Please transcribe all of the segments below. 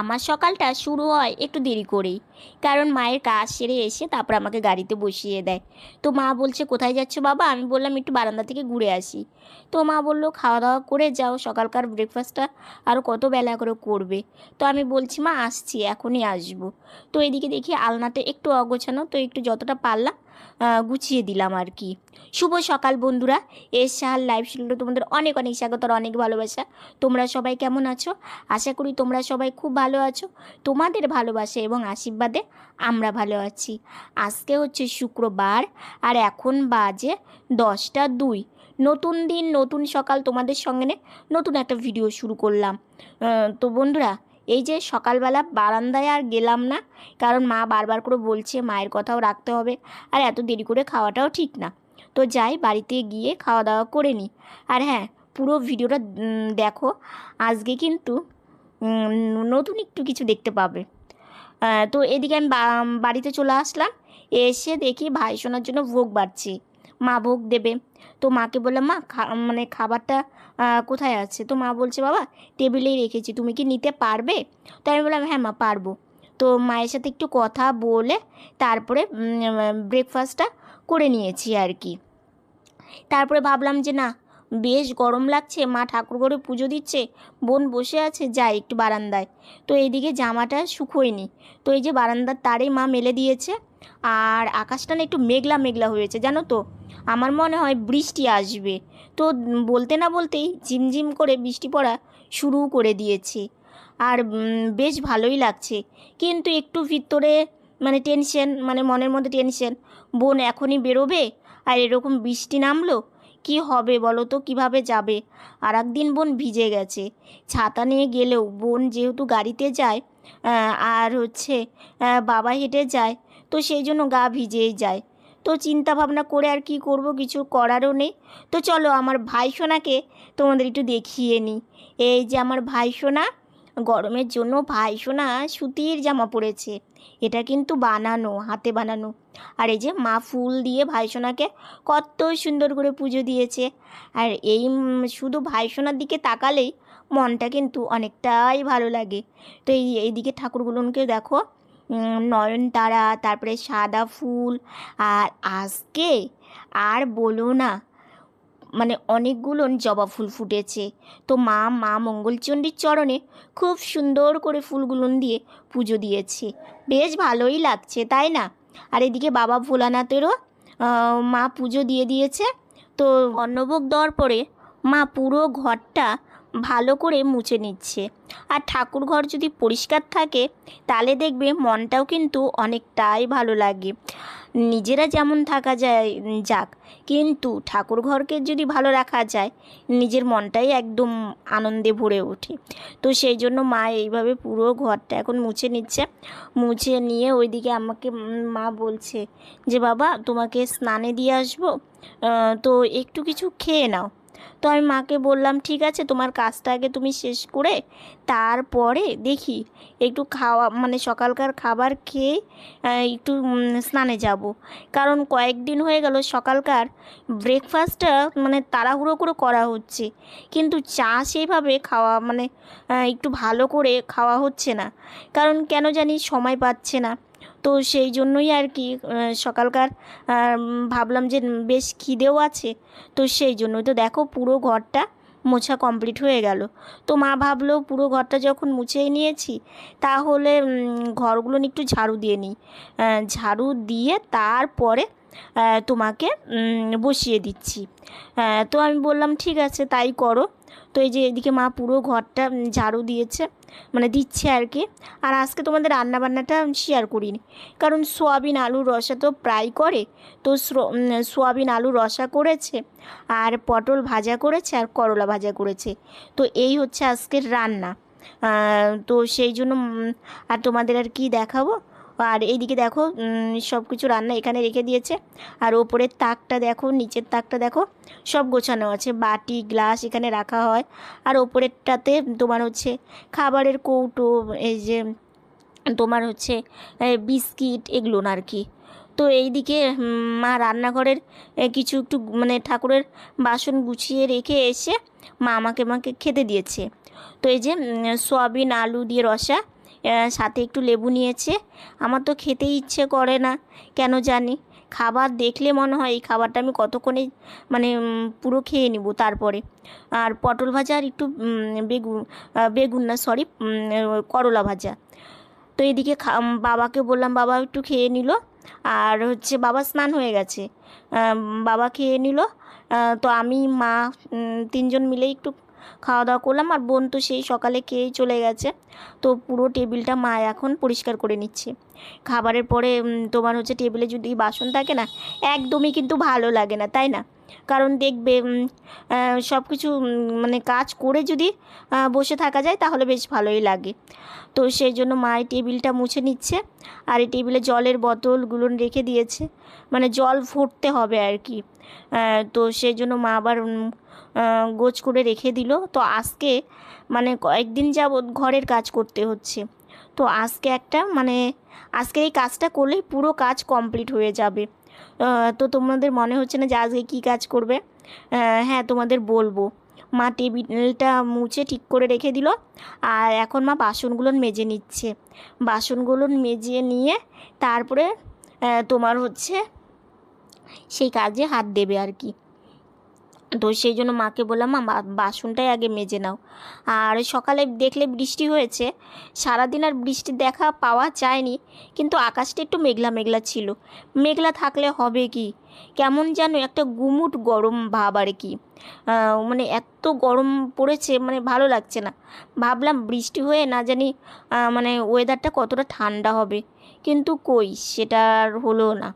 আমার সকালটা শুরু হয় একটু দেরি করেই। কারণ মায়ের কাজ সেরে এসে তারপর আমাকে গাড়িতে বসিয়ে দেয়। তো মা বলছে, কোথায় যাচ্ছ বাবা? আমি বললাম, একটু বারান্দা থেকে ঘুরে আসি। তো মা বলল খাওয়া দাওয়া করে যাও, সকালকার ব্রেকফাস্টটা আরও কত বেলা করে করবে? তো আমি বলছি, মা, আসছি, এখনই আসব। তো এদিকে দেখি আলনাটা একটু অগোছানো, তো একটু যতটা পারলাম গুছিয়ে দিলাম আর কি। শুভ সকাল বন্ধুরা। এস সাহার লাইভ শিডিউলে তোমাদের অনেক অনেক স্বাগত আর অনেক ভালোবাসা। তোমরা সবাই কেমন আছো? আশা করি তোমরা সবাই খুব ভালো আছো। তোমাদের ভালোবাসা এবং আশীর্বাদে আমরা ভালো আছি। আজকে হচ্ছে শুক্রবার আর এখন বাজে দশটা দুই। নতুন দিন, নতুন সকাল তোমাদের সঙ্গে নতুন একটা ভিডিও শুরু করলাম। তো বন্ধুরা এই যে সকালবেলা বারান্দায় আর গেলাম না, কারণ মা বারবার করে বলছে মায়ের কথাও রাখতে হবে, আর এত দেরি করে খাওয়াটাও ঠিক না। তো যাই, বাড়িতে গিয়ে খাওয়া দাওয়া করে নিই আর হ্যাঁ পুরো ভিডিওটা দেখো, আজকে কিন্তু নতুন একটু কিছু দেখতে পাবে। তো এদিকে আমি বাড়িতে চলে আসলাম, এসে দেখি ভাই শোনার জন্য ভোগ বাড়ছে। মা ভোগ দেবে। তো মাকে বললাম, মা মানে খাবারটা কোথায় আছে? তো মা বলছে, বাবা, টেবিলেই রেখেছি, তুমি কি নিতে পারবে? তো আমি বললাম হ্যাঁ মা, পারব। তো মায়ের সাথে একটু কথা বলে তারপরে ব্রেকফাস্টটা করে নিয়েছি আর কি। তারপরে ভাবলাম যে, না, বেশ গরম লাগছে, মা ঠাকুর ঘরে পুজো দিচ্ছে, বোন বসে আছে, যাই একটু বারান্দায়। তো এইদিকে জামাটা শুকোয়নি তো এই যে বারান্দার তারেই মা মেলে দিয়েছে, আর আকাশটা না একটু মেঘলা মেঘলা হয়েছে, জানো তো? আমার মনে হয় বৃষ্টি আসবে। তো বলতে না বলতেই ঝিমঝিম করে বৃষ্টি পড়া শুরু করে দিয়েছে। আর বেশ ভালোই লাগছে। কিন্তু একটু ভিতরে মানে টেনশন মানে মনের মধ্যে টেনশন বোন এখনই বেরোবে? আর এরকম বৃষ্টি নামলো? কি হবে বলো তো, কীভাবে যাবে? আর একদিন বোন ভিজে গেছে। ছাতা নিয়ে গেলেও বোন যেহেতু গাড়িতে যায় আর হচ্ছে বাবা হেঁটে যায়, তো সেই জন্য গা ভিজেই যায়। চিন্তা ভাবনা করে আর কি করব, কিছু করারও নেই। তো চলো আমার ভাই সোনাকে তোমাদের একটু দেখিয়ে নিই। এই যে আমার ভাই সোনা, গরমের জন্য ভাই সোনা সুতির জামা পরেছে। এটা কিন্তু বানানো, হাতে বানানো। আর এই যে মা ফুল দিয়ে ভাইসোনাকে কত সুন্দর করে পুজো দিয়েছে। আর এই শুধু ভাইসোনার দিকে তাকালেই মনটা কিন্তু অনেকটাই ভালো লাগে। তো এই, এইদিকে ঠাকুরগুলোকে দেখো নয়নতারা তারপরে সাদা ফুল। আর আজকে আর বলো না মানে অনেকগুলো জবা ফুল ফুটেছে। তো মা মা মঙ্গলচণ্ডীর চরণে খুব সুন্দর করে ফুলগুলো দিয়ে পুজো দিয়েছে। বেশ ভালোই লাগছে, তাই না? আর এদিকে বাবা ভোলানাথেরও মা পুজো দিয়ে দিয়েছে। তো অন্নভোগ দেওয়ার পরে মা পুরো ঘরটা ভালো করে মুছে নিচ্ছে। আর ঠাকুর ঘর যদি পরিষ্কার থাকে, তাহলে দেখবে মনটাও কিন্তু অনেকটাই ভালো লাগে। নিজেরা যেমন থাকা যায়, যাক। কিন্তু ঠাকুর ঘরকে যদি ভালো রাখা যায়, নিজের মনটাই একদম আনন্দে ভরে ওঠে। তো সেই জন্য মা এইভাবে পুরো ঘরটা এখন মুছে নিচ্ছে। মুছে নিয়ে ওইদিকে আমাকে মা বলছে যে, বাবা, তোমাকে স্নানে দিয়ে আসব। তো একটু কিছু খেয়ে নাও। তো আমি মাকে বললাম, ঠিক আছে, তোমার কাজটা আগে তুমি শেষ করে তারপরে দেখি, একটু খাওয়া মানে সকালকার খাবার খেয়ে একটু স্নানে যাব। কারণ কয়েকদিন হয়ে গেল সকালকার ব্রেকফাস্টটা মানে তাড়াহুড়ো করে করা হচ্ছে। কিন্তু চা সেইভাবে খাওয়া মানে একটু ভালো করে খাওয়া হচ্ছে না। কারণ কেন জানি সময় পাচ্ছে না। তো সেই জন্যই আর কি সকালকার ভাবলাম যে বেশ খিদেও আছে, তো সেই জন্যই তো দেখো পুরো ঘরটা মোছা কমপ্লিট হয়ে গেল। তো মা ভাবলো পুরো ঘরটা যখন মুছেই নিয়েছি, তাহলে ঘরগুলো একটু ঝাড়ু দিয়ে নিই। ঝাড়ু দিয়ে তারপরে তোমাকে বসিয়ে দিচ্ছি। তো আমি বললাম, ঠিক আছে, তাই করো। তো এই যে এদিকে মা পুরো ঘরটা ঝাড়ু দিয়েছে মানে দিচ্ছে আর কি। আর আজকে তোমাদের রান্নাবান্নাটা শেয়ার করিনি। কারণ সোয়াবিন আলুর রসা তো প্রায় করে। তো সোয়াবিন আলু রসা করেছে, আর পটল ভাজা করেছে, আর করলা ভাজা করেছে। তো এই হচ্ছে আজকের রান্না। তো সেই জন্য আর তোমাদের আর কি দেখাবো? আর এইদিকে দেখো সব কিছু রান্না এখানে রেখে দিয়েছে। আর ওপরের তাকটা দেখো, নিচের তাকটা দেখো, সব গোছানো আছে। বাটি, গ্লাস এখানে রাখা হয়। আর ওপরেরটাতে তোমার হচ্ছে খাবারের কৌটো, এই যে তোমার হচ্ছে বিস্কিট এগুলো আর কি। তো এইদিকে মা রান্নাঘরের কিছু একটু মানে ঠাকুরের বাসন গুছিয়ে রেখে এসে মা আমাকে আমাকে খেতে দিয়েছে। তো এই যে সয়াবিন, আলু দিয়ে রসা সাথে একটু লেবু নিয়েছে। আমার তো খেতেই ইচ্ছে করে না, কেন জানি। খাবার দেখলে মনে হয় এই খাবারটা আমি কতক্ষণে মানে পুরো খেয়ে নিব তারপরে। আর পটল ভাজা আর একটু বেগুন বেগুন না সরি করলা ভাজা। তো এদিকে বাবাকে বললাম, বাবা একটু খেয়ে নিল। আর হচ্ছে বাবা স্নান হয়ে গেছে। বাবা খেয়ে নিল। তো আমি, মা তিনজন মিলে একটু খাওয়া দাওয়া করলাম আর বোন তো সেই সকালে খেয়েই চলে গেছে। তো পুরো টেবিলটা মা এখন পরিষ্কার করে নিচ্ছে। খাবারের পরে তোমার হচ্ছে টেবিলে যদি বাসন থাকে না, একদমই কিন্তু ভালো লাগে না, তাই না? কারণ দেখবে সব কিছু মানে কাজ করে যদি বসে থাকা যায়, তাহলে বেশ ভালোই লাগে। তো সেই জন্য মা এই টেবিলটা মুছে নিচ্ছে আর এই টেবিলে জলের বোতলগুলো রেখে দিয়েছে। মানে জল ফুটতে হবে আর কি। তো সেই জন্য মা আবার গোছ করে রেখে দিল। তো আজকে মানে কয়েকদিন যাবৎ ঘরের কাজ করতে হচ্ছে। তো আজকে একটা মানে আজকে এই কাজটা করলেই পুরো কাজ কমপ্লিট হয়ে যাবে। তো তোমাদের মনে হচ্ছে না যে আজকে কী কাজ করবে? হ্যাঁ তোমাদের বলব। মা টেবিলটা মুছে ঠিক করে রেখে দিল আর এখন মা বাসনগুলো মেজে নিচ্ছে। বাসনগুলো মেজে নিয়ে তারপরে তোমার হচ্ছে সেই কাজে হাত দেবে আর কি। তো সেই জন্য মাকে বললাম, মা বাসনটাই আগে মেজে নাও। আর সকালে দেখলে বৃষ্টি হয়েছে। সারাদিন আর বৃষ্টির দেখা পাওয়া যায়নি, কিন্তু আকাশটা একটু মেঘলা মেঘলা ছিল। মেঘলা থাকলে হবে কি? কেমন যেন একটা গুমুট গরম ভাব আর কি। মানে এত গরম পড়েছে মানে ভালো লাগছে না। ভাবলাম বৃষ্টি হয়ে না জানি মানে ওয়েদারটা কতটা ঠান্ডা হবে। কিন্তু কই, সেটা আর হলো না।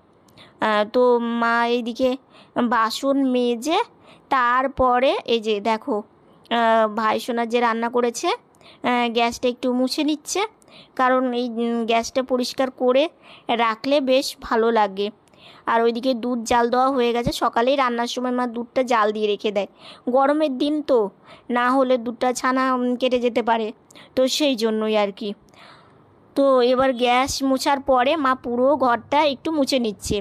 তো মা এইদিকে বাসন মেজে তারপরে এই যে দেখো ভাই সোনা যে রান্না করেছে গ্যাসটা একটু মুছে নিচ্ছে। কারণ এই গ্যাসটা পরিষ্কার করে রাখলে বেশ ভালো লাগে। আর ওইদিকে দুধ জাল দেওয়া হয়ে গেছে। সকালেই রান্নার সময় মা দুধটা জাল দিয়ে রেখে দেয়। গরমের দিন তো, না হলে দুধটা ছানা কেটে যেতে পারে। তো সেই জন্যই আর কি। তো এবার গ্যাস মোছার পরে মা পুরো ঘরটা একটু মুছে নিচ্ছে।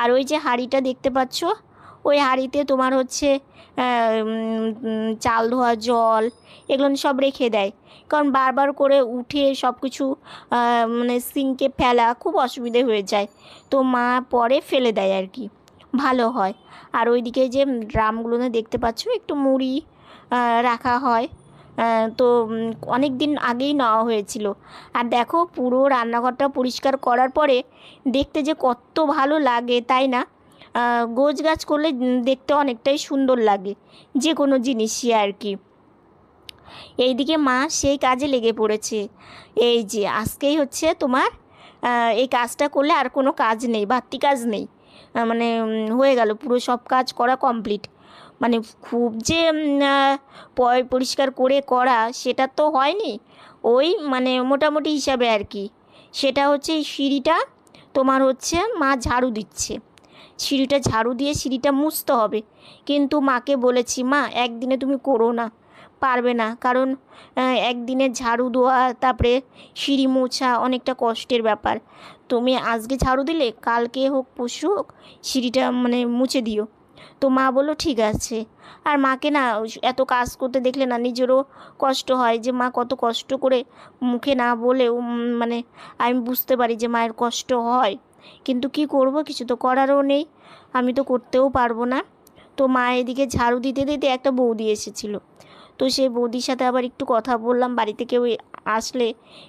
আর ওই যে হাঁড়িটা দেখতে পাচ্ছ ওই হাঁড়িতে তোমার হচ্ছে চাল ধোয়া, জল এগুলো সব রেখে দেয়। কারণ বারবার করে উঠে সব কিছু মানে সিঙ্কে ফেলা খুব অসুবিধে হয়ে যায়। তো মা পরে ফেলে দেয় আর কি, ভালো হয়। আর ওইদিকে যে ড্রামগুলোতে দেখতে পাচ্ছ, একটু মুড়ি রাখা হয়। তো অনেক দিন আগেই নেওয়া হয়েছিল। আর দেখো পুরো রান্নাঘরটা পরিষ্কার করার পরে দেখতে যে কত ভালো লাগে, তাই না? গোছ গাছ করলে দেখতে অনেকটাই সুন্দর লাগে যে কোনো জিনিসই আর কি। এইদিকে মা সেই কাজে লেগে পড়েছে। এই যে, আজকেই হচ্ছে তোমার এই কাজটা করলে আর কোনো কাজ নেই, বাড়তি কাজ নেই। মানে হয়ে গেল, পুরো সব কাজ করা কমপ্লিট। মানে খুব যে পয় পরিষ্কার করে করা, সেটা তো হয়নি। ওই মানে মোটামুটি হিসাবে আর কি। সেটা হচ্ছে এই সিঁড়িটা তোমার হচ্ছে মা ঝাড়ু দিচ্ছে। সিঁড়িটা ঝাড়ু দিয়ে সিঁড়িটা মুছতে হবে। কিন্তু মাকে বলেছি, মা, একদিনে তুমি করো না, পারবে না। কারণ একদিনে ঝাড়ু দেওয়া, তারপরে সিঁড়ি মোছা অনেকটা কষ্টের ব্যাপার। তুমি আজকে ঝাড়ু দিলে, কালকে হোক, পরশু হোক, সিঁড়িটা মানে মুছে দিও। তো মা বলল, ঠিক আছে। আর মাকে না, এত কাজ করতে দেখলে না, নিজেরও কষ্ট হয় যে, মা, কত কষ্ট করে মুখে না বলেও মানে আমি বুঝতে পারি যে, মায়ের কষ্ট হয়। কিন্তু কি করব? কিছু তো করারও নেই। আমি তো করতেও পারব না। তো মা এদিকে ঝাড়ু দিতে দিতে একটা বৌদি এসেছিল। তো সেই বৌদির সাথে আবার একটু কথা বললাম। বাড়িতে কেউ আসলে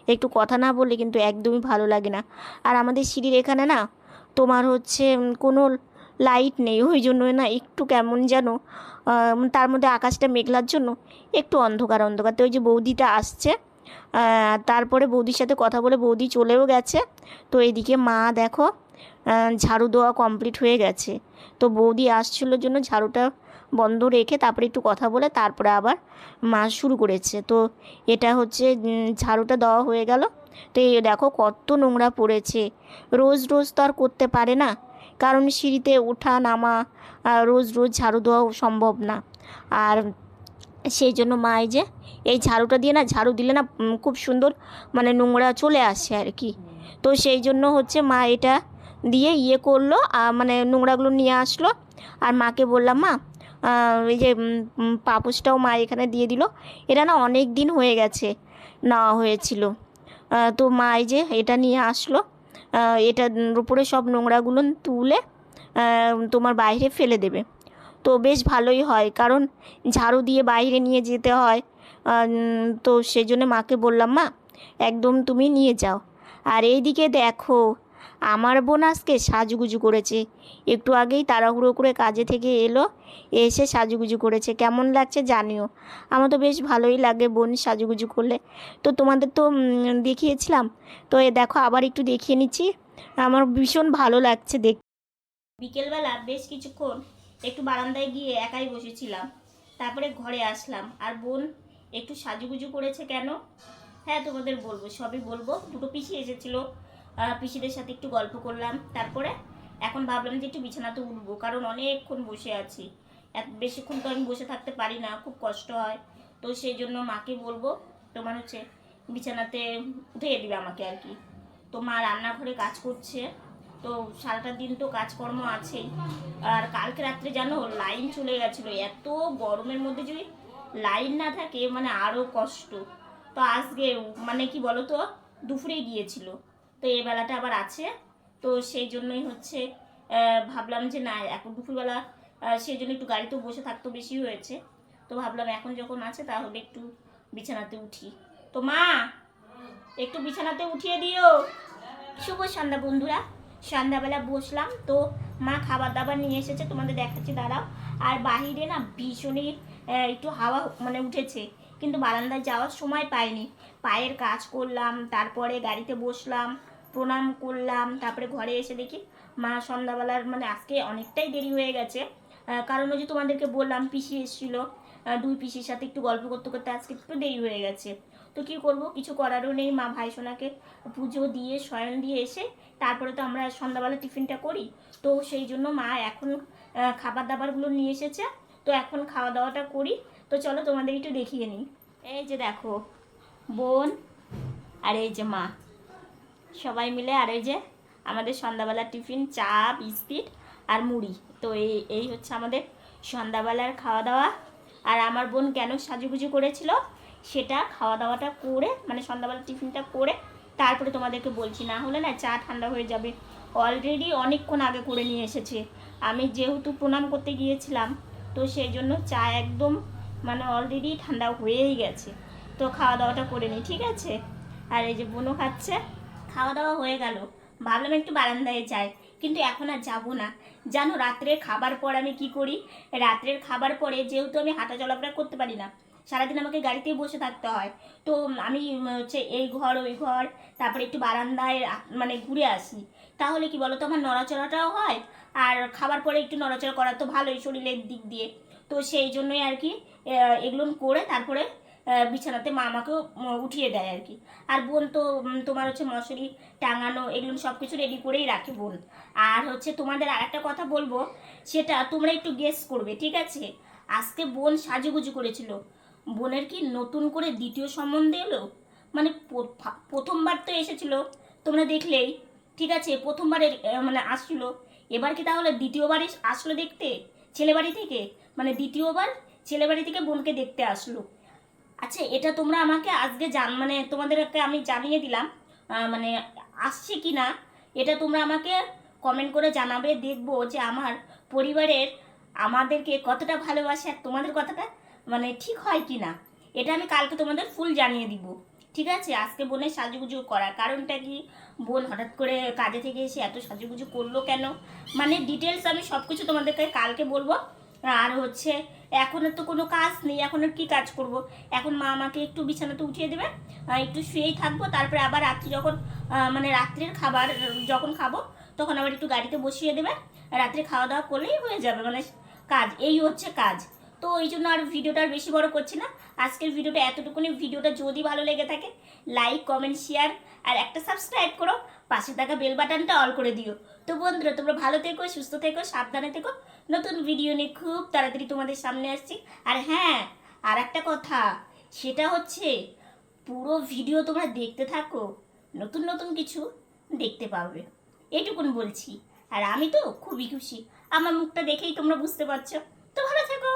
একটু কথা না বললে কিন্তু একদমই ভালো লাগে না। আর আমাদের সিঁড়ির এখানে না, তোমার হচ্ছে কোনো লাইট নেই। ওই জন্য না একটু কেমন যেন তার মধ্যে আকাশটা মেঘলার জন্য একটু অন্ধকার অন্ধকার। তো ওই যে বৌদিটা আসছে তারপরে বৌদির সাথে কথা বলে বৌদি চলেও গেছে। তো এদিকে মা দেখো ঝাড়ু দেওয়া কমপ্লিট হয়ে গেছে। তো বৌদি আসছিল জন্য ঝাড়ুটা বন্ধ রেখে তারপরে একটু কথা বলে তারপরে আবার মা শুরু করেছে। তো এটা হচ্ছে ঝাড়ুটা দেওয়া হয়ে গেল। তো এই দেখো কত নোংরা পড়েছে। রোজ রোজ তো আর করতে পারে না। কারণ সিঁড়িতে ওঠা নামা রোজ রোজ ঝাড়ু দেওয়াও সম্ভব না। আর সেই জন্য মা এই যে, এই ঝাড়ুটা দিয়ে না, ঝাড়ু দিলে না খুব সুন্দর মানে নোংরা চলে আসে আর কি। তো সেই জন্য হচ্ছে মা এটা দিয়ে ইয়ে করল আর মানে নোংরাগুলো নিয়ে আসলো। আর মাকে বললাম, মা এই যে পাপোশটাও মা এখানে দিয়ে দিল। এটা না অনেক দিন হয়ে গেছে নেওয়া হয়েছিল। তো মা এই যে এটা নিয়ে আসলো। এটার উপরে সব নোংরাগুলো তুলে তোমার বাইরে ফেলে দেবে। তো বেশ ভালোই হয়। কারণ ঝাড়ু দিয়ে বাইরে নিয়ে যেতে হয়। তো সেই জন্য মাকে বললাম, মা, একদম তুমি নিয়ে যাও। আর এইদিকে দেখো, আমার বোন আজকে সাজুগুজু করেছে। একটু আগেই তাড়াহুড়ো করে কাজে থেকে এলো, এসে সাজুগুজু করেছে। কেমন লাগছে জানিও। আমার তো বেশ ভালোই লাগে বোন সাজুগুজু করলে। তো তোমাদের তো দেখিয়েছিলাম। তো এ দেখো, আবার একটু দেখিয়ে নিচ্ছি। আমার ভীষণ ভালো লাগছে দেখ বিকেলবেলা বেশ কিছুক্ষণ একটু বারান্দায় গিয়ে একাই বসেছিলাম। তারপরে ঘরে আসলাম। আর বোন, একটু সাজুগুজু করেছে কেন? হ্যাঁ তোমাদের বলব, সবই বলব। দুটো পিসি এসেছিল। পিসিদের সাথে একটু গল্প করলাম। তারপরে এখন ভাবলাম যে একটু বিছানাতে উঠবো, কারণ অনেকক্ষণ বসে আছি। এত বেশিক্ষণ তো আমি বসে থাকতে পারি না, খুব কষ্ট হয়। তো সেই জন্য মাকে বলব, তোমার হচ্ছে বিছানাতে উঠিয়ে দিবে আমাকে আর কি। তো মা রান্নাঘরে কাজ করছে। তো সারাটা দিন তো কাজকর্ম আছেই। আর কালকে রাত্রে জানো, লাইন চলে গেছিল। এত গরমের মধ্যে যদি লাইন না থাকে মানে আরও কষ্ট। তো আজকে মানে কি বলো তো দুপুরে গিয়েছিল। তো এই বেলাটা আবার আছে। তো সেই জন্যই হচ্ছে ভাবলাম যে না, এখন দুপুরবেলা সেই জন্য একটু গাড়িতেও বসে থাকতো বেশি হয়েছে। তো ভাবলাম এখন যখন আছে, তাহলে একটু বিছানাতে উঠি। তো মা, একটু বিছানাতে উঠিয়ে দিও। শুভ সন্ধ্যা বন্ধুরা। সন্ধ্যাবেলা বসলাম, তো মা খাবার দাবার নিয়ে এসেছে, তোমাদের দেখাচ্ছি, দাঁড়াও। আর বাহিরে না ভীষণই একটু হাওয়া মানে উঠেছে, কিন্তু বারান্দায় যাওয়ার সময় পাইনি। পায়ের কাজ করলাম, তারপরে গাড়িতে বসলাম, প্রণাম করলাম, তারপরে ঘরে এসে দেখি মা সন্ধ্যাবেলার মানে আজকে অনেকটাই দেরি হয়ে গেছে। কারণ ওই যে তোমাদেরকে বললাম, পিসি এসেছিল দুই পিসির সাথে একটু গল্প করতে করতে আজকে একটু দেরি হয়ে গেছে। তো কি করব? কিছু করারও নেই। মা ভাই সোনাকে পুজো দিয়ে, শয়ন দিয়ে এসে তারপরে তো আমরা সন্ধ্যাবেলা টিফিনটা করি। তো সেই জন্য মা এখন খাবার দাবারগুলো নিয়ে এসেছে। তো এখন খাওয়া দাওয়াটা করি। তো চলো তোমাদের একটু দেখিয়ে নিই। এই যে দেখো, বোন আর এই যে মা। সবাই মিলে আর এই যে আমাদের সন্ধ্যাবেলার টিফিন, চা, বিস্কিট আর মুড়ি। তো এই এই হচ্ছে আমাদের সন্ধ্যাবেলার খাওয়া দাওয়া আর আমার বোন কেন সাজুগুজু করেছিল? সেটা খাওয়া দাওয়াটা করে মানে সন্ধ্যাবেলা টিফিনটা করে, তারপরে তোমাদেরকে বলছি, না হলে না চা ঠান্ডা হয়ে যাবে। অলরেডি অনেকক্ষণ আগে করে নিয়ে এসেছে। আমি যেহেতু প্রণাম করতে গিয়েছিলাম, তো সেই জন্য চা একদম মানে অলরেডি ঠান্ডা হয়েই গেছে। তো খাওয়া দাওয়াটা করে নিই ঠিক আছে? আর এই যে বোনও খাচ্ছে খাওয়া দাওয়া হয়ে গেল। ভাবলাম একটু বারান্দায় যাই, কিন্তু এখন আর যাব না। জানো, রাত্রের খাবার পর আমি কি করি? রাত্রের খাবার পরে যেহেতু আমি হাঁটা চলাফেরা করতে পারি না সারাদিন আমাকে গাড়িতেই বসে থাকতে হয়। তো আমি হচ্ছে এই ঘর ওই ঘর তারপরে একটু বারান্দায় মানে ঘুরে আসি। তাহলে কি বলো তো আমার নড়াচড়াটাও হয় আর খাবার পরে একটু নড়াচড়া করা তো ভালোই শরীরের দিক দিয়ে। তো সেই জন্যই আর কি এগুলো করে তারপরে বিছানাতে মা আমাকেও উম, উঠিয়ে দেয় আর কি। আর বোন তো তোমার হচ্ছে মশারি টাঙানো এগুলো সব কিছু রেডি করেই রাখে বোন। আর হচ্ছে তোমাদের আর একটা কথা বলব সেটা তোমরা একটু গেস করবে ঠিক আছে? আজকে বোন সাজুগুজু করেছিল। বোনের কি নতুন করে দ্বিতীয় সম্বন্ধে এলো? মানে প্রথমবার তো এসেছিল, তোমরা দেখলেই। ঠিক আছে প্রথমবার মানে আসছিল। এবার কি তাহলে দ্বিতীয়বার আসলো দেখতে? ছেলে বাড়ি থেকে? মানে দ্বিতীয়বার ছেলে বাড়ি থেকে বোনকে দেখতে আসলো। আচ্ছা এটা তোমরা আমাকে আজকে জান মানে তোমাদেরকে আমি জানিয়ে দিলাম মানে আসছে কি না, এটা তোমরা আমাকে কমেন্ট করে জানাবে, দেখব যে আমার পরিবারের আমাদেরকে কতটা ভালোবাসে আর তোমাদের কথাটা মানে ঠিক হয় কি না এটা আমি কালকে তোমাদের ফুল জানিয়ে দিব। ঠিক আছে? আজকে বোনের সাজুগুজু করার কারণটা কি? বোন হঠাৎ করে কাজে থেকে এসে এত সাজুগুজু করল কেন? মানে ডিটেলস আমি সব কিছু তোমাদেরকে কালকে বলব। আর হচ্ছে, এখন তো কোনো কাজ নেই, এখন আর কি কাজ করব? এখন মা আমাকে একটু বিছানাতে উঠিয়ে দেবে একটু শুয়েই থাকব, তারপরে আবার রাত্রি যখন মানে রাত্রের খাবার যখন খাব, তখন আবার একটু গাড়িতে বসিয়ে দেবে। রাত্রে খাওয়া দাওয়া করলেই হয়ে যাবে মানে কাজ, এই হচ্ছে কাজ। তো এই জন্য আর ভিডিওটা আর বেশি বড় করছি না। আজকের ভিডিওটা এতটুকুনি। ভিডিওটা যদি ভালো লেগে থাকে লাইক কমেন্ট শেয়ার আর একটা সাবস্ক্রাইব করো। পাশে থাকা বেল বাটনটা অল করে দিও। তো বন্ধুরা, তোমরা ভালো থেকো, সুস্থ থেকো, সাবধানে থেকো। নতুন ভিডিও নিয়ে খুব তাড়াতাড়ি তোমাদের সামনে আসছি। আর হ্যাঁ আর একটা কথা, সেটা হচ্ছে পুরো ভিডিও তোমরা দেখতে থাকো, নতুন নতুন কিছু দেখতে পাবে। এটুকুন বলছি। আর আমি তো খুবই খুশি। আমার মুখটা দেখেই তোমরা বুঝতে পারছ। তো ভালো থেকো।